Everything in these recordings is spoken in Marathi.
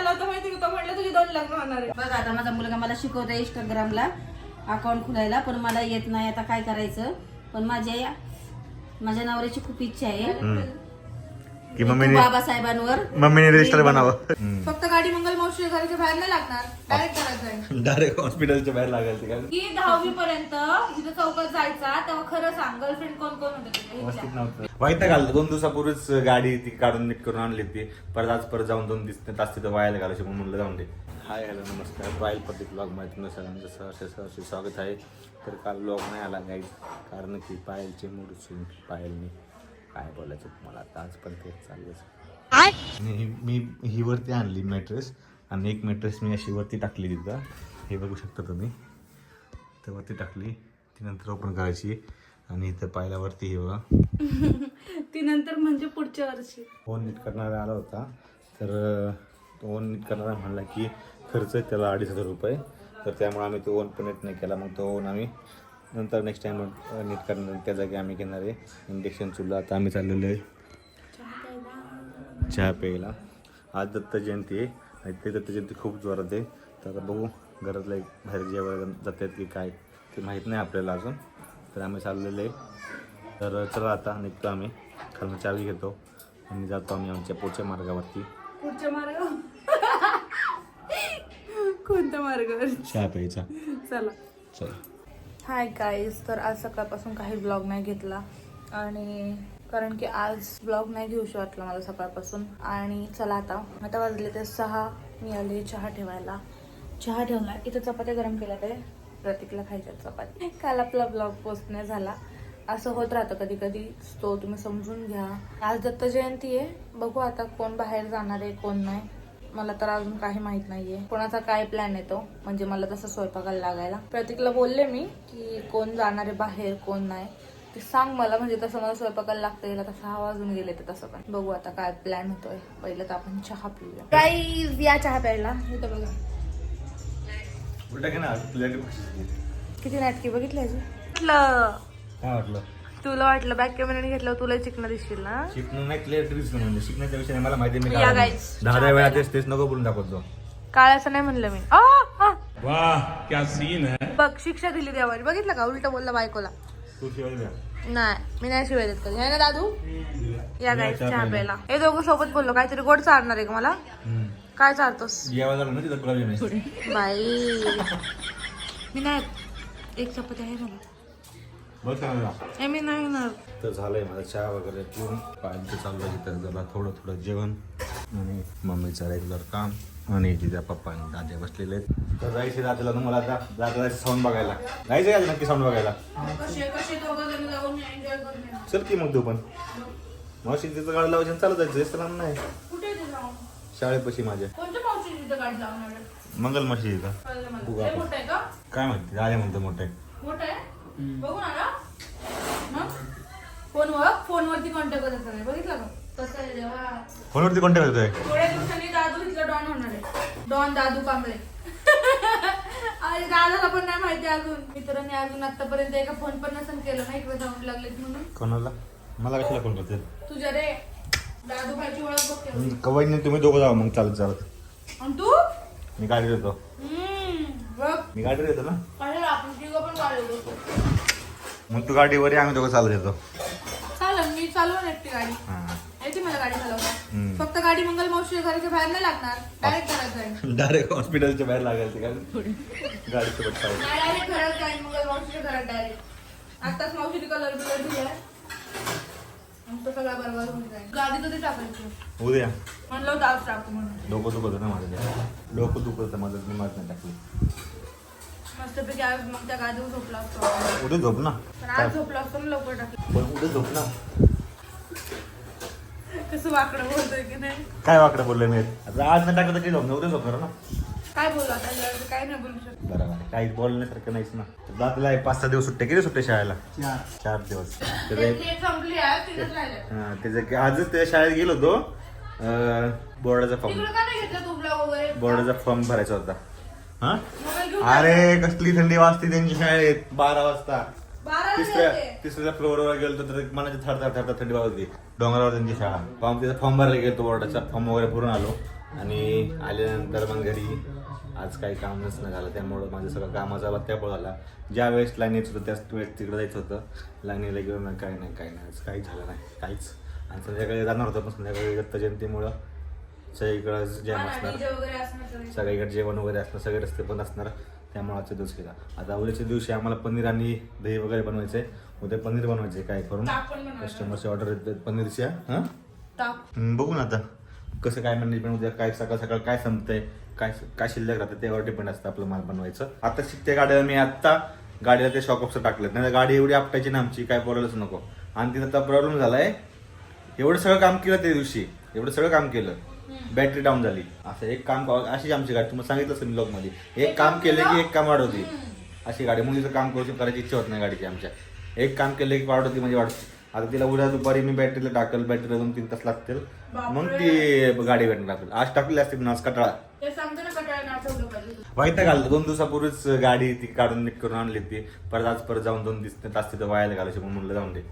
आला होता माहिती का? तो म्हटलं तुझे दोन लग्न होणार आहे. बघा आता माझा मुलगा मला शिकवतोय इंस्टाग्रामला अकाउंट खोलायला पण मला येत नाही आता काय करायचं? पण माझ्या माझ्या नवऱ्याची खूप इच्छा आहे. की मम्मीने बाबासाहेबांवर मम्मीने रजिस्टर बनावं. फक्त गाडी मंगल मावशी घराच्या बाहेर नाही लागणार. डायरेक्ट करायचं आहे डायरेक्ट हॉस्पिटलच्या बाहेर लागेल ते काय की दहावी पर्यंत तिथं चौकात जायचा तेव्हा खरं सांग. गर्लफ्रेंड कोण कोण होते वाईट घालतं. दोन दिवसापूर्वीच गाडी ती काढून नीट करून आणली ती परत आज परत जाऊन दोन दिस तास तिथं वायाला घालायची म्हणून म्हणलं जाऊन दे. हाय हॅलो नमस्कार. रॉयल पब्लिक ब्लॉगमध्ये तुम्ही सगळ्यांचं सहर्ष सहर्ष स्वागत आहे. तर काल ब्लॉग नाही आला गाईज कारण की पायलचे मूड स्विंग पायलने काय बोलायचं तुम्हाला? आता आज पण तेच चाललंच आणि मी ही वरती आणली मॅट्रेस आणि एक मॅट्रेस मी अशी वरती टाकली तिथं. हे बघू शकता तुम्ही. तर वरती टाकली. ती नंतर ओपन करायची. आणि इथं पायल्यावरती हे बघा. ती नंतर म्हणजे पुढच्या वर्षी. फोन नीट करणारा आला होता. तर तो ओन नीट करणारा म्हणला की खर्च आहे त्याला अडीच हजार रुपये. तर त्यामुळे आम्ही तो ओन पण नीट नाही केला. मग तो ओन आम्ही नंतर नेक्स्ट टाइम नीट करणार त्या जागी आम्ही घेणार आहे. इंडक्शन चुला आता आम्ही चाललेलो आहे. चहा प्यायला. आज दत्त जयंती आहे. आणि ते दत्त जयंती खूप जोरात आहे. तर आता बघू घरातलं एक बाहेर जेवायला जात आहेत की काय ते माहीत नाही आपल्याला अजून. तर आम्ही चाललेलो आहे. तर चला आता निघतो आम्ही. खालून चावी घेतो. आणि जातो आम्ही आमच्या पुढच्या मार्गावरती. पुढच्या मार्ग कोणत्या मार्गावर चहा प्यायचा. चला. चला. हाय गाईज तर आज सकाळपासून काही ब्लॉग नाही घेतला. आणि कारण की आज ब्लॉग नाही घेऊशी वाटलं मला सकाळपासून. आणि चला आता आता वाजले ते सहा. मी आले चहा ठेवायला. चहा ठेवला इथं चपात्या गरम केल्या ते. प्रतीकला खायच्या चपाती काल आपला ब्लॉग पोस्ट नाही झाला. असं होत राहतं कधी कधी तो तुम्ही समजून घ्या. आज दत्त जयंती आहे. बघू आता कोण बाहेर जाणार आहे कोण नाही. मला तर अजून काही माहीत नाहीये. कोणाचा काय प्लॅन येतो म्हणजे मला तसं स्वयंपाकाला लागायला. प्रतीकला बोलले मी की कोण जाणार आहे बाहेर कोण नाही. ते सांग मला म्हणजे तसं मला स्वयंपाकाला लागतं येईल आता सहा वाजून गेले तर तसं पण. बघू आता काय प्लॅन होतोय. पहिलं तर आपण चहा पिऊया. गाईज या चहा प्यायला. इथं बघा. किती नाटकी बघितली काय वाटलं? तुला वाटलं बॅक कॅमेराने घेतलं तुला चिकन दिसशील ना? शिकणं नाही क्लिअर ट्रीज म्हणजे. शिकण्याच्या विषयी मला माहिती मी guys, दहा दहा वेळा तेच तेच नको बोलून दाखवतो काळ्याचं नाही म्हणलं मी. आ, आ. वाह क्या सीन है? बघ शिक्षा दिली देवाने. बघितलं का? उलट बोलला बायकोला. तू शिवाय द्या. नाही मी नाही शिवाय देत कधी. आहे ना दादू? या गाय चहा प्यायला. हे दोघं सोबत बोललो. काहीतरी गोड चालणार आहे का मला? काय चालतोस? जेवायला झालं ना तिथं गुलाबजाम बाई. मी नाही एक चपाती आहे मला. मी नाही घेणार तर झालंय माझा चहा वगैरे पिऊन. पाहिजे चालू आहे तिथं जरा थोडं थोडं जेवण. आणि मम्मीचं रेग्युलर काम. आणि तिच्या पप्पा आणि दाद्या बसलेले आहेत. तर जायचे दादाला ना मला आता दादा साऊंड बघायला. जायचं का नक्की साऊंड बघायला? चल की मग तू पण. मावशी तिचं गाडी लावायची चालत जायचं. लांब नाही. शाळेपाशी माझ्या. तिथं? मंगल माशी का? काय माहिती? दादा म्हणतो मोठे मोठं आहे बघू ना ना? मग? फोनवर? फोनवरती कॉन्टॅक्ट करायचं नाही बघितलं का? कसं आहे देवा फोनवरती कॉन्टॅक्ट होतोय थोड्या दिवसांनी दादू इथलं डॉन होणार आहे. डॉन दादू कांबळे. दादाला पण नाही माहिती अजून. मित्रांनी अजून आतापर्यंत एका फोन पण नसेल केलं. ना इकडे जाऊन लागलेत म्हणून. कोणाला? मला कशाला फोन करते तुझ्या रे दादू भाईची ओळख बघते कवाईने तुम्ही दोघं जावा मग. चालत चालत. आणि तू? मी गाडी देतो हम्म, बघ. मी गाडी देतो ना कशाला आपण तिघं पण गाडी होतो मग तू गाडीवर आम्ही दोघं चालत येतो. चालेल मी चालवून एकटी गाडी. हां. येते मला गाडी चालवता. फक्त गाडी मंगल मावशी घराच्या बाहेर नाही लागणार डायरेक्ट घरात जाईल. डायरेक्ट हॉस्पिटलच्या बाहेर डायरेक्ट घरात जाईल मंगल मावशीच्या घरात डायरेक्ट आताच कलर बिलर दिलाय आणि तो सगळा बरोबर होऊन जाईल. गाडी कधी टाकायची. उद्या. म्हणलं टाकू म्हणून. डोकं दुखत ना माझं. डोकं दुखत माझं. मी माझं नाही टाकली. मस्तपैकी आज मग त्या गादीवर झोपला असतो. उद्या झोप ना. पण आज झोपला असतो ना लवकर टाकलं पण उद्या झोप ना. कसं वाकडं बोलतोय की नाही? काय वाकडं बोललोय मी? आता आज नाही टाकलं तर काही झोप नाही उद्या झोपणार ना. काय बोलू आता? काय नाही बोलू शकत. बरोबर आहे. काही बोलण्यासारखं नाहीच ना. दादाला पाच सहा दिवस सुट्टे किती सुट्टे शाळेला? चार. दिवस. एक- संपली तिथंच राहिलं. हा, त्याचं की आजच त्या शाळेत गेलो होतो. अं, बोर्डाचा फॉर्म तिकडं का नाही घेतलं तू ब्लॉग वगैरे? बोर्डाचा फॉर्म भरायचा होता. हा? अरे कसली थंडी वाजते त्यांची शाळेत. बारा वाजता. तिसऱ्या. तिसऱ्या फ्लोअरवर गेलो तर मनाची थर थर थर थंडी वाजते. डोंगरावर त्यांची शाळा. फॉर्म तिचा फॉर्म भरायला गेलो बोर्डाचा फॉर्म वगैरे भरून आलो. आणि आल्यानंतर मग घरी आज काही कामच नाही झालं. त्यामुळं माझं सगळं कामाचा त्यामुळे झाला. ज्या वेळेस लाईन येत होतं त्याच वेळेस तिकडे जायचं होतं. लाईनीला गेलो नाही काय नाही काय नाही. आज काही झालं नाही. काहीच. आणि संध्याकाळी जाणार होतं पण संध्याकाळी दत्त जयंतीमुळं सगळीकडं जॅम असणार. सगळीकडे जेवण वगैरे असणार सगळे रस्ते बंद असणार. त्यामुळे आजचा दिवस केला. आता उद्याच्या दिवशी आम्हाला पनीर आणि दही वगैरे बनवायचं आहे उद्या पनीर बनवायचं आहे काय करून? कस्टमरची ऑर्डर पनीरच्या हां? बघू ना आता. कसं काय मॅनेजमेंट उद्या काय सकाळ सकाळ काय संपतंय काय काय शिल्लक राहतं त्यावर डिपेंड असतं आपलं माल बनवायचं. आता शिकते गाड्या मी आत्ता गाडीला ते शॉकअपचं टाकलं नाही गाडी एवढी आपटायची ना आमची काय बोलायलाच नको. आणि तिथं आता प्रॉब्लेम झालाय. एवढं सगळं काम केलं त्या दिवशी. एवढं सगळं काम केलं. बॅटरी डाऊन झाली. असं एक काम अशी आमची गाडी तुम्हाला सांगितलं असेल ब्लॉगमध्ये. एक काम केलं की एक काम वाढवती. अशी गाडी मुलीचं काम करू करायची इच्छा होत नाही गाडीची आमच्या. एक काम केलं की वाढवती म्हणजे वाढते आता तिला उद्या दुपारी मी बॅटरीला टाकल बॅटरीला दोन तीन तास लागतील. मग ती गाडी भेटणार टाकल. आज टाकली असते ना आज कटाळा. वाईट घालतो. दोन दिवसापूर्वीच गाडी ती काढून नीट करून आणली ती परत आज परत जाऊन दोन दिस तास तिथं वायाला घालायचे म्हणून म्हणलं जाऊन दे.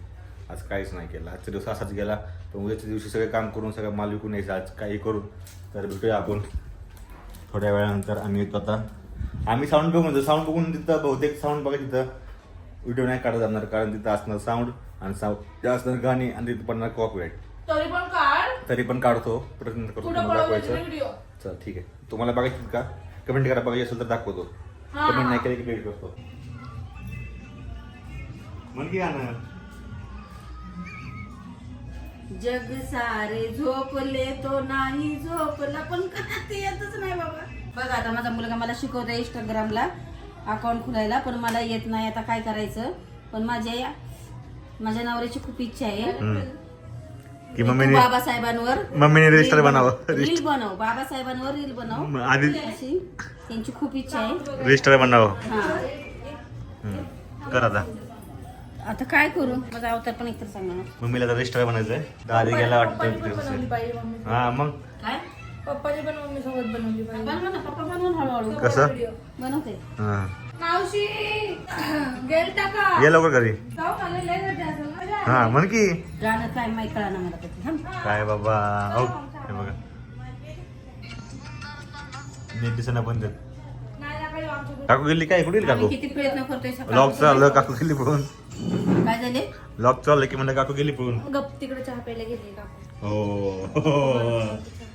आज काहीच नाही केलं. आजच्या दिवस असाच गेला पण उद्याच्या दिवशी सगळं काम करून सगळं माल विकून यायचं आज काही करून. तर भेटूया आपण. थोड्या वेळानंतर आम्ही येतो आता. आम्ही साऊंड बघून साऊंड बघून तिथं बहुतेक साऊंड बघा तिथं. व्हिडिओ नाही काढत जाणार कारण तिथं असणार साऊंड आणि साऊंड असणार गाणी आणि तिथं पडणार कॉपीराईट तरी पण काढ. तरी पण काढतो. प्रयत्न करतो तुम्हाला दाखवायचं. चल ठीक आहे. तुम्हाला बघायचं का? कमेंट करा. बघायचं असेल तर दाखवतो. कमेंट नाही केली की डिलीट करतो. म्हण की गाणं जग सारे झोपले तो नाही झोपला. पण का ते येतच नाही बाबा? बघा आता माझा मुलगा मला शिकवतो इंस्टाग्रामला अकाउंट खोलायला पण मला येत नाही. आता काय करायचं? पण माझ्या माझ्या नवऱ्याची खूप इच्छा आहे. की तू मम्मीने बाबासाहेबांवर मम्मीने register बनावं. रील बनव. बाबासाहेबांवर रील बनव. आधी अशी त्यांची खूप इच्छा आहे. रजिस्टर बनावं. हा. कर आता. आता काय करू? माझा अवतार पण एकतर सांगा ना. मम्मीला तर रजिस्टर बनायचंय दादी गेला पण वाटतं हा मग? काय? पप्पानी पण मम्मी सोबत बनवली पाहिजे बनव ना पप्पा बनवून हळूहळू. कसं. बनवते. हा. मावशी गेलता का? ये लवकर घरी. हा म्हण की. गाणं काय माहिती कळा ना मला त्याचं. हं? काय बाबा? हो हे बघा. नीट दिसेना पण देत काकू गेली काय? कुठे काकू? किती प्रयत्न करतोय लॉक. चाललं काकू गेली पळून काय झाले? लॉक चाललं की म्हणलं काकू गेली घरी. गप तिकडे चहा प्यायला गेले काकू. हो.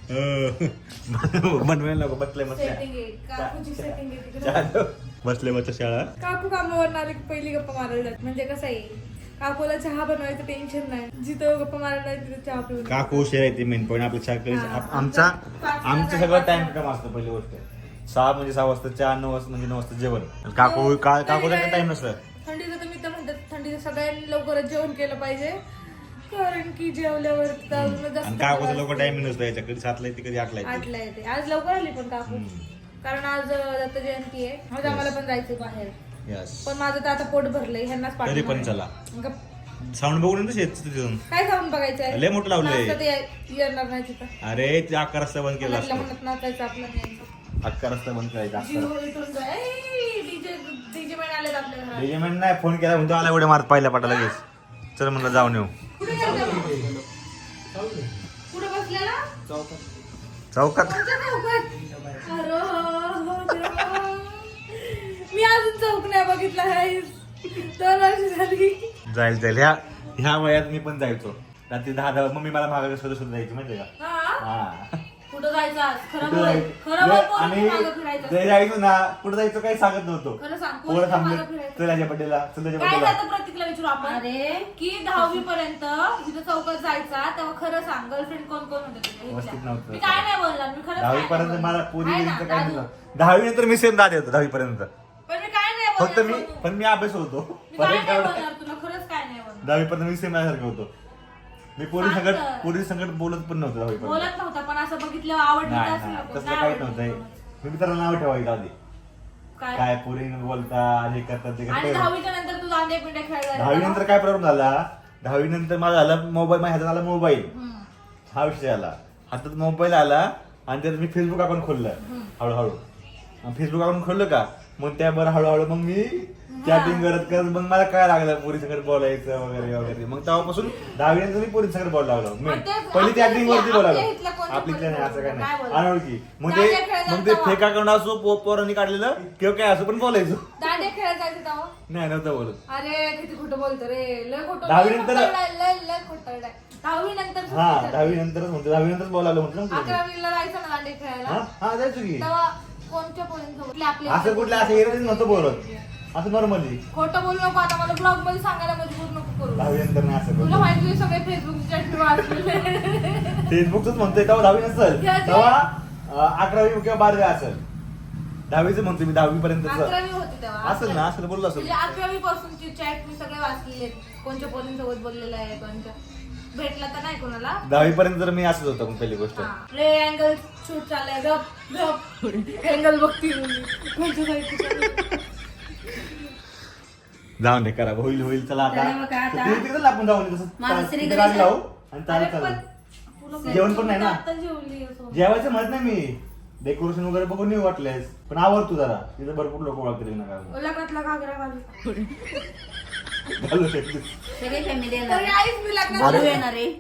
बनवायला नको बसले मस्त. सेटिंग आहे काकूची सेटिंग आहे तिकडे. बसले मस्त शाळा. काकू कामावर आले की पहिली गप्पा मारायला जात म्हणजे कसं आहे काकूला चहा बनवायचं टेन्शन नाही. जिथं गप्पा मारायला आहे तिथं चहा पिऊन. काकू उशीर आहे ती मेन पॉईंट आपल्या चहा कधी आप- आमचा आमचं सगळं टाइम कम असतं पहिली गोष्ट. सहा म्हणजे सहा वाजता चहा नऊ वाजता म्हणजे नऊ वाजता जेवण. काकू का काकूचा टाइम नसतं. थंडीचं तर मी तर म्हणतात थंडीचं सगळ्यांनी लवकरच जेवण केलं पाहिजे. कारण की जेवल्यावर आणि काकूचा लवकर टाइम नसतो याच्या कधी सातला येते कधी आठला येते? आठला येते. आज लवकर आली पण काकू. कारण आज दत्त जयंती आहे. आज आम्हाला पण जायचं बाहेर. पण माझं तर आता पोट भरलंय ह्यांनाच तरी पण चला. साऊंड बघून येत तिथून. काय जाऊन बघायचं लय मोठं लावलंय. नाचतं ते येणार नाही तिथं. अरे ते अकरा रस्ता बंद केला आपल्या असतो. म्हणत नाचायचं आपलं नाही. अकरा रस्ता बंद करायचा जीव इथून जाय. डीजे रेजिमेंट नाही फोन केला म्हणतो आला एवढे मारत पाहिल्या पाटा लगेच चल म्हणलं जाऊन येऊ. चौकात. हो. मी अजून चौक नाही बघितला जाईल जाईल. ह्या ह्या वयात मी पण जायचो. रात्री दहा दहा मम्मी मला मागे शोधत शोधत जायची माहितीये का? हा. कुठं जायचं आज? खरं कुठं बोल. जायचं? खरं बोल पोरं आणि मागं फिरायचं? ते जायचो ना कुठं जायचं काही सांगत नव्हतो. खरं सांग पोरं पोरं थांबले मागं फिरायचं? चल याच्या बड्डेला चल त्याच्या काय बड्डेला जातं प्रत्येकला विचारू आपण? अरे. की दहावी पर्यंत जिथं चौकात जायचा तेव्हा खरं सांग गर्लफ्रेंड कोण कोण होते तुझ्या व्यवस्थित? नव्हतं. मी काय नाही बोलणार मी खरं दहावी पर्यंत मला पोरी काय दहावी नंतर मी सेम दाद येतो दहावी पर्यंत पण मी काय नाही फक्त बोलणार मी. पण मी अभ्यास होतो. मी काय नाही एवढं- बोलणार तुला खरंच काय नाही बोलणार. दहावी पर्यंत मी सेम सारखं होतो. मी पोरी सांग संकट. पोरी संकट बोलत पण नव्हतो बोलत नव्हता पण असं बघितलं आवडलं नाही तर असं नाही नको. तसलं नाही काहीच आवडलं नव्हतं. मी मित्राला नाव ठेवायचं आधी. काय? काय पोरी बोलता हे करतात ते आणि करतात. दहावीच्या नंतर तू दांडे पिंड्या खेळायला. दहावी. नंतर काय प्रॉब्लेम झाला? दहावी नंतर माझा झाला मोबाईल माझ्या हातात आला मोबाईल. हा विषय आला. हातात मोबाईल आला आणि त्यात मी फेसबुक अकाउंट खोललं. हळूहळू. फेसबुक अकाउंट खोललं का? मग त्याबरोबर हळूहळू मग मी चॅटिंग करत करत मग मला काय लागलं पोरीसकडे बोलायचं वगैरे वगैरे? मग तेव्हापासून दहावीनंतर मी पोरीसकडे बोलायला लागलो पहिली चॅटिंग वरती बोलायला आपली नाही असं काय नाही? अनोळखी. मग ते मग ते. फेक अकाउंट असो पोरांनी काढलेलं किंवा काय असं पण बोलायचं. दांडे खेळायला जायचं तेव्हा? नाही नव्हतं बोलत. अरे किती खोटं बोलतो रे. लय खोटं दहावी नंतर-. दहावी नंतर हा दहावी नंतरच म्हणतो. दहावी नंतरच बोलायला म्हटलं ना तुला मी. अकरावीला जायचं ना दांडे खेळायला? हा जायचो की. कोणत्या पोरींसोबत? असं कुठलं असं एरच नव्हतं बोलत. असं नॉर्मली खोटं बोलू नको आता मला ब्लॉगमध्ये सांगायला मजबूर नको करू. दहावी नंतर नाही असं तुला माहिती आहे सगळे फेसबुकच्या ठेवा असलेले फेसबुकच म्हणतोय तेव्हा दहावी नसेल. तेव्हा अकरावी किंवा बारावी असेल. दहावीच म्हणतोय मी दहावी पर्यंत अकरावी होती तेव्हा. असेल ना असेल बोललो असेल म्हणजे अकरावी पासूनची चॅट मी सगळे वाचलेले आहेत. कोणत्या पोरींसोबत बोललेलं आहे कोणत्या भेटला तर नाही कोणाला. दहावी पर्यंत तर मी असंच होतो पहिली गोष्ट. रे अँगल शूट चाललाय गप गप. अँगल बघती कोणत्या जाऊन दे करा. होईल होईल चला आता. चला बघा आता. तिथे- तिथेच आपण जाऊन तसं माझं ता- श्री तिथे गणेश गाडी लावू आणि चालत चालू तुला जेवण पण नाही ना. आता जेवली असं. जेवायचं म्हणत नाही मी. डेकोरेशन वगैरे बघून नाही वाटलेस पण आवर तू जरा. तिथे भरपूर लोक ओळखतील नका. लग्नातला घागरा घालू घालू शकते. सगळी फॅमिली तर येणार. guys, मी लग्नात मधू येणार आहे.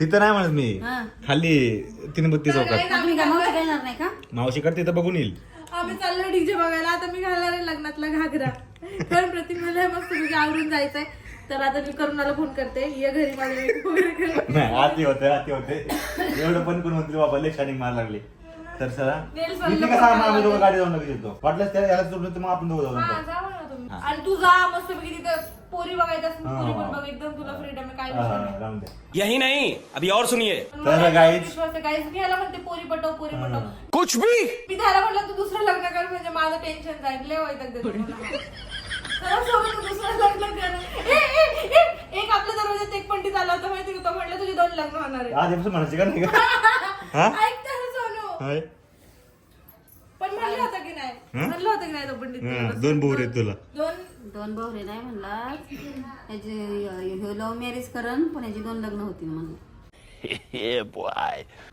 तिथं नाही म्हणत मी. हा. खाली तीन बत्ती तर चौकात. तुम्ही मावशी काय येणार नाही का? मावशी करते तिथं बघून येईल. आम्ही चाललो डीजे बघायला. आता मी घालणार आहे लग्नातला घागरा. कारण प्रतिमेला मस्त तुझ्या आवडून जायचंय. तर आता मी करुणाला फोन करते. ये घरी माझ्या makeup वगैरे कर. नाही आती होते आती होते. एवढं पण कोण म्हणते बाबा लय शानिंग मार लागली. तर Nails मी कसा नको आम्ही दोघं गाडी जाऊन लगेच येतो. वाटल्यास त्या याला तर मग आपण दोघं जाऊ हा, नंतर. आणि तू जा मस्त पैकी तिथं पोरी बघायचं असेल. पोरी पण बघ एकदम तुला फ्रीडम आहे काय विषय नाही. जाऊन दे यही नहीं अभी और सुनिए पण तर मला guys- विश्वास आहे guys. मी ह्याला म्हणते पोरी पटव पोरी. पटव कुछ भी मी त्याला म्हटलं तू दुसरं लग्न कर म्हणजे माझं टेन्शन जाईल लय वैताग देतो मला. खरंच सांगू, तू दुसरं लग्न कर ए, ए, ए, एक आपल्या दरवाज्यात एक पंडित आला होता माहिती का तो म्हटलं तुझे दोन लग्न होणार आहे आधीपासून म्हणायचे का नाही का हा? ऐक तर सोनू होय? पण म्हणलं होतं की नाही? हं? म्हणलं होतं की नाही तो पंडित हा? दोन बोर आहेत तुला. दोन? दोन भाऊ रे नाही म्हणला याची लव्ह मॅरेज करण पण याची दोन लग्न होती म्हणून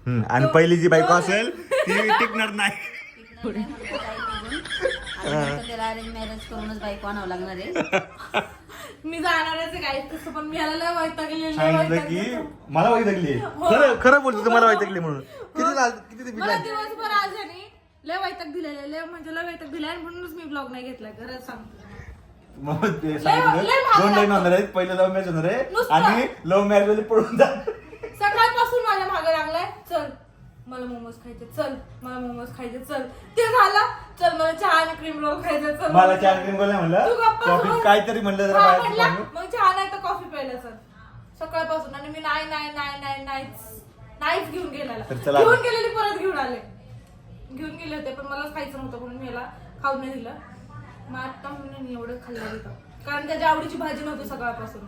हम्म, आणि पहिली जी बायको असेल ती टिकणार नाही. त्याला अरेंज मॅरेज करूनच आणावं लागणार आहे. मी जाणारच आहे काय तसं पण मी ह्याला लय वैतागलेलं, लय सांगितलं वैतागलेलं. की मला वैतकली खरं खरं बोलतो तुम्हाला वैतकली म्हणून. किती लाज- किती ते मला बिचारी- दिवसभर आज ह्यानी लय वैताग दिलेलं लय म्हणजे लय वैताग दिलाय म्हणूनच मी ब्लॉग नाही घेतलाय खरंच सांगतो मग ते सांगितलं, लय भारी दोन लाईन लागतं. होणार आहेत पहिलं लव्ह मॅरेज होणार आहे नुसतं. आणि लव्ह मॅरेजमध्ये पळून जा सकाळपासून माझ्या मागे लागलाय चल मला मोमोज खायचे चल मला मोमोज खायचे चल ते झालं चल मला चहा आणि क्रीम रोल खायचं चल मला चार क्रीम तू म्हणलं गप्पा. काहीतरी म्हणलं जरा हा, म्हणला. मग चहा नाही तर कॉफी प्यायला चल सकाळपासून आणि मी नाही नाही नाही नाही नाहीच नाहीच घेऊन गेलेला तर चला. घेऊन गेलेली परत घेऊन आले घेऊन गेले होते पण मला खायचं नव्हतं म्हणून मी याला खाऊन नाही दिलं. मग आता म्हणून एवढं खाल्लं तिथं कारण त्याच्या आवडीची भाजी नव्हती सकाळपासून.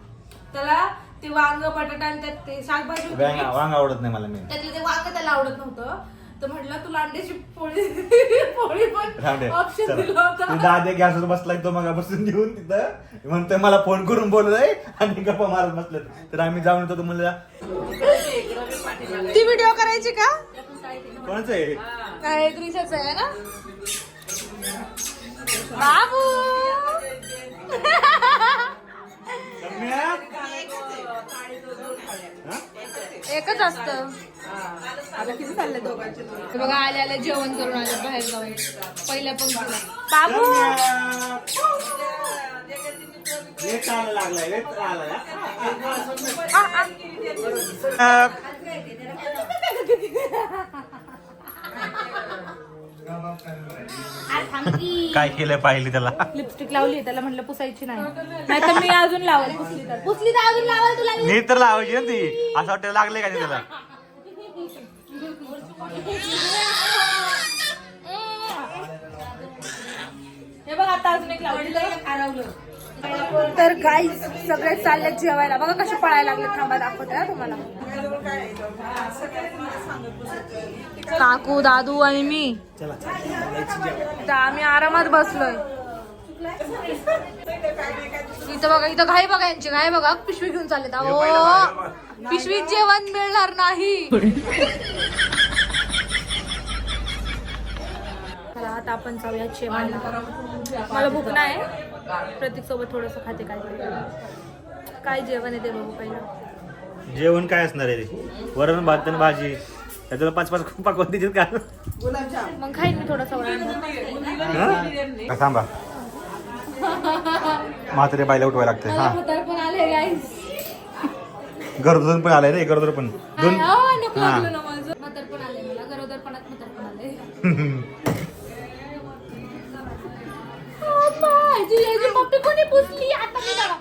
त्याला ते वांग बटाटा आणि त्यात ते शाकभाजी होती. वांग वांग आवडत नाही मला मी त्यातलं ते वांग त्याला आवडत नव्हतं. तर म्हटलं तुला अंड्याची पोळी पोळी. पण ऑप्शन. दिला ते होता दादे गॅसवर बसलाय तो मग बसून घेऊन तिथं. म्हणतोय मला फोन करून बोललाय आणि गप्पा मारत बसले तर आम्ही जाऊन येतो तो म्हणलं ती व्हिडिओ करायची का? कोणाचं आहे? काय त्रिशाच आहे ना? बाबू? एकच असत. आता किती चाललंय दोघांचे बघा आले आले जेवण करून आले बाहेर जाऊन. पहिल्या पंक्तीला बाबू! लागलाय लय चालायला. काय केलंय पाहिली त्याला? लिपस्टिक लावली त्याला म्हटलं पुसायची नाही. नाही तर मी अजून लावल. पुसली तर पुसली तर अजून लावाल तुला नी तर लावायची ना ती. असं वाटायला लागले का ते त्याला? हे बघ आता अजून एक लावली तर गाई सगळे चालले जेवायला. बघा कसे पळायला लागले. थांबा दाखवते तुम्हाला. काकू दादू आणि मी. इथं आम्ही आरामात बसलोय. इथं बघा इथं घाई बघा यांची घाई बघा. पिशवी घेऊन चालले अहो पिशवीत जेवण मिळणार नाही. आता आपण जाऊया मला भूक नाही. प्रतीक सोबत थोडंसं खाते काय? काय जेवण आहे ते बघू पहिलं. जेवण काय असणार आहे ते? वरण भात आणि भाजी. त्याच्याला पाच पाच पाकवत देतील का? मग खाईन मी थोडंसं वरण. भात. का थांबा. म्हातारे बायला उठवायला लागते हा. पण आले. गरोदर पण आलाय रे गरोदर पण. दोन हा. लागलं ना माझं. म्हातारं पण आले मला गरोदरपणात म्हातारं पण आले. पप्पा, कोणी पुसली? आता मी जाणार.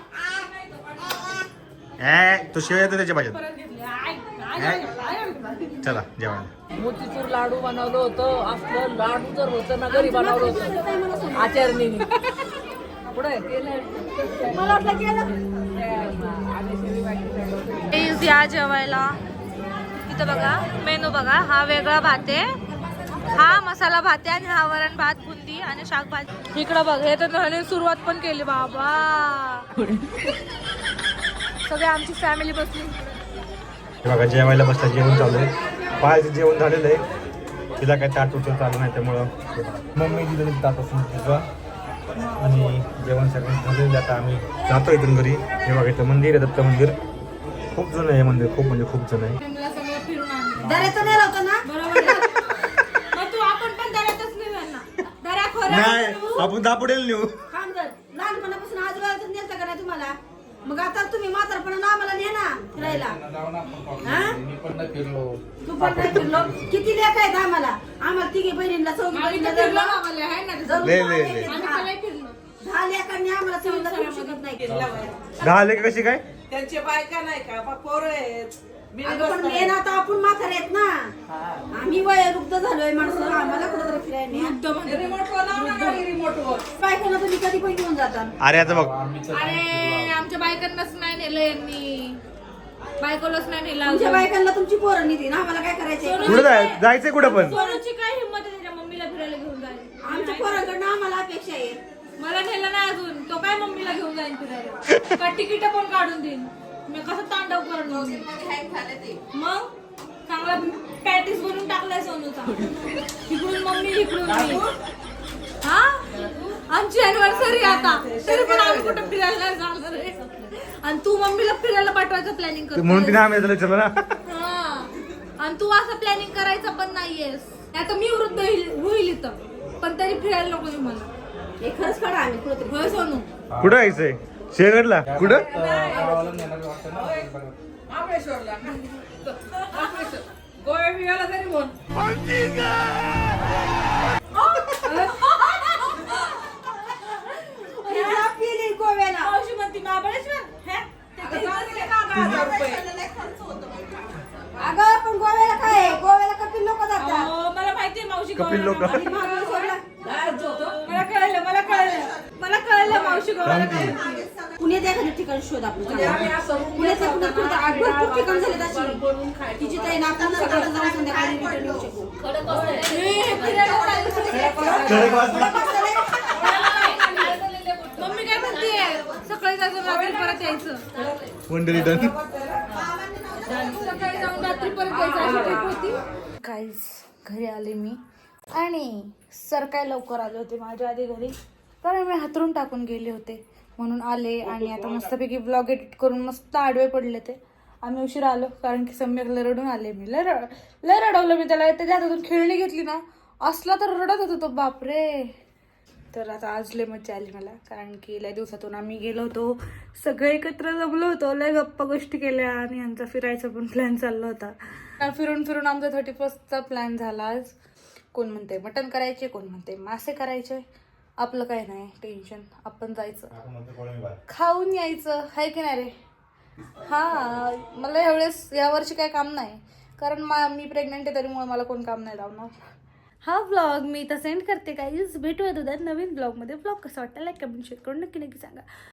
ए, तो शिवाय येतो त्याच्या भाज्यात परत घेतली. आय, आय, आय, आय, आय. चला जेवण मोतीचूर लाडू बनवलं होतं. असलं लाडू जर होतं ना घरी बनवलं होतं. आचारणीने. पुढे मला वाटलं गेलं Please या जेवायला. इथं बघा मेनू बघा. हा वेगळा भात आहे. हा मसाला भात आहे आणि हा वरण भात बुंदी आणि शाक भात इकडं बघ हे तर ह्याने सुरुवात पण केली बाबा. सगळे आमची फॅमिली बसली. बघा जेवायला बसला जेवण चालू आहे. बाळाचं जेवण झालेलं आहे तिला काय ताट उचल चालू नाही त्यामुळं मम्मी दिलेली ताट असून तिचं आणि जेवण सगळं झालेलं आहे. आता आम्ही जातो इथून घरी. हे बघा इथं मंदिर आहे दत्त मंदिर. खूप जुनं आहे मंदिर खूप म्हणजे खूप जुनं आहे मला सगळं फिरून आणलं दऱ्याचं नेलं होतं ना बरोबर आहे. मग तू आपण पण दऱ्यातच नेऊ यांना दऱ्या खोऱ्या नाही आपण दापुडेल नेऊ. जर लहानपणापासून आज वेळातून नेलं का नाही तुम्हाला? मग आता तुम्ही म्हातारपणा आम्हाला ने ना फिरायला हा? तू पण नाही फिरलो. किती लेख आहेत आम्हाला? आम्हाला तिघी बहिणीला चौघी आम्ही बहिणीला तर फिरलो. धरलं. आम्हाला, आहे ना? धरून ले, ले, आम्ही ले. एक आम्ही दहा- तर लय फिरलो. दहा लेखांनी आम्हाला चौघीला फिरू शकत नाही. दहा लेख कशी काय? त्यांचे बायका नाही का? बा पोरं आहेत. अगं पण मेन आता आपण म्हातारे आहेत ना. आम्ही वयोवृद्ध झालोय माणसं आम्हाला कुठेतरी फिरायला न्या. रिमोटवर लाव ना गाडी रिमोटवर बायकोला तुम्ही? कधी पण घेऊन जाता. अरे आता बघ. अरे आमच्या बायकांनाच नाही नेलं यांनी. बायकोलाच नाही नेलं अजून. बायकांना तुमची पोरं नेती ना? आम्हाला काय करायचंय? कुठं जाय जायचंय कुठं पण? सोनूची काय हिंमत आहे त्याच्या मम्मीला फिरायला घेऊन जायला? आमच्या पोरांकडनं आम्हाला अपेक्षा आहे. मला नेलं नाही अजून. तो काय मम्मीला घेऊन जाईन फिरायला? का तिकीट पण काढून देईन? मी कसं तांडव करून मग? चांगला पॅटीस बनवून टाकलाय सोनूचा. इकडून मम्मी इकडून मी. हा? आमची अॅनिव्हर्सरी आता. तरी पण आम्ही कुठं फिरायला जाणार आहे. आणि तू मम्मीला फिरायला पाठवायचं प्लॅनिंग करतो म्हणून तिने आम्ही विचारलं ना. हा. आणि तू असं प्लॅनिंग करायचं पण नाहीयेस. आता मी वृद्ध होईल होईल इथं. पण तरी फिरायला नको मला हे खरंच काढा आम्ही होय सोनू? कुठं यायचंय शेगडला कुठं? हे? अगं पण गोव्याला काय आहे? गोव्याला कपिल लोक जातात. मला माहितीये मावशी कपिल लोकं. कळलं मला कळलं. मला कळलं मावशी गोव्याला जाणार. पुण्यात एखादं ठिकाण शोध आपण पुण्यात पुण्यात पुण्यात ठिकाण झाले. तिची ताई ना आपण सकाळचं जाऊन संध्याकाळी रिटर्न येऊ शकू. मी फिरायला चालले. मम्मी काय म्हणते? सकाळी जायचं रात्री परत यायचं. वन डे रिटर्न सकाळी जाऊन रात्री परत यायचं अशी होती. काहीच. घरी आले मी. आणि सर काय लवकर आले होते माझ्या आधी घरी. कारण मी हातरून टाकून गेले होते. म्हणून आले आणि आता मस्तपैकी ब्लॉग एडिट करून मस्त आडवे पडले ते. आम्ही उशीर आलो कारण की सम्यक रडून आले मी. लय रड लय रडवलं मी त्याला. त्याच्या हातातून खेळणी घेतली ना असला तर रडत होता तो बापरे. तर आता आज लय मजा आली मला कारण की लय दिवसातून आम्ही गेलो होतो. सगळे एकत्र जमलो होतो लय गप्पा गोष्टी केल्या आणि यांचा फिरायचा पण प्लॅन चालला होता. फिरून फिरून आमचा थर्टी फर्स्टचा प्लॅन झाला आज. कोण म्हणते मटन करायचे कोण म्हणते मासे करायचे. आपलं काय नाही टेन्शन आपण जायचं. खाऊन यायचं. आहे की नाही रे? हा मला यावेळेस यावर्षी काय काम नाही. कारण मा मी प्रेग्नेंट आहे त्यामुळे मला कोण काम नाही लावणार. हा ब्लॉग मी इथं सेंड करते काहीच भेटूया उद्या नवीन ब्लॉगमध्ये ब्लॉग कसा वाटतं लाईक कमेंट शेअर करून नक्की नक्की सांगा.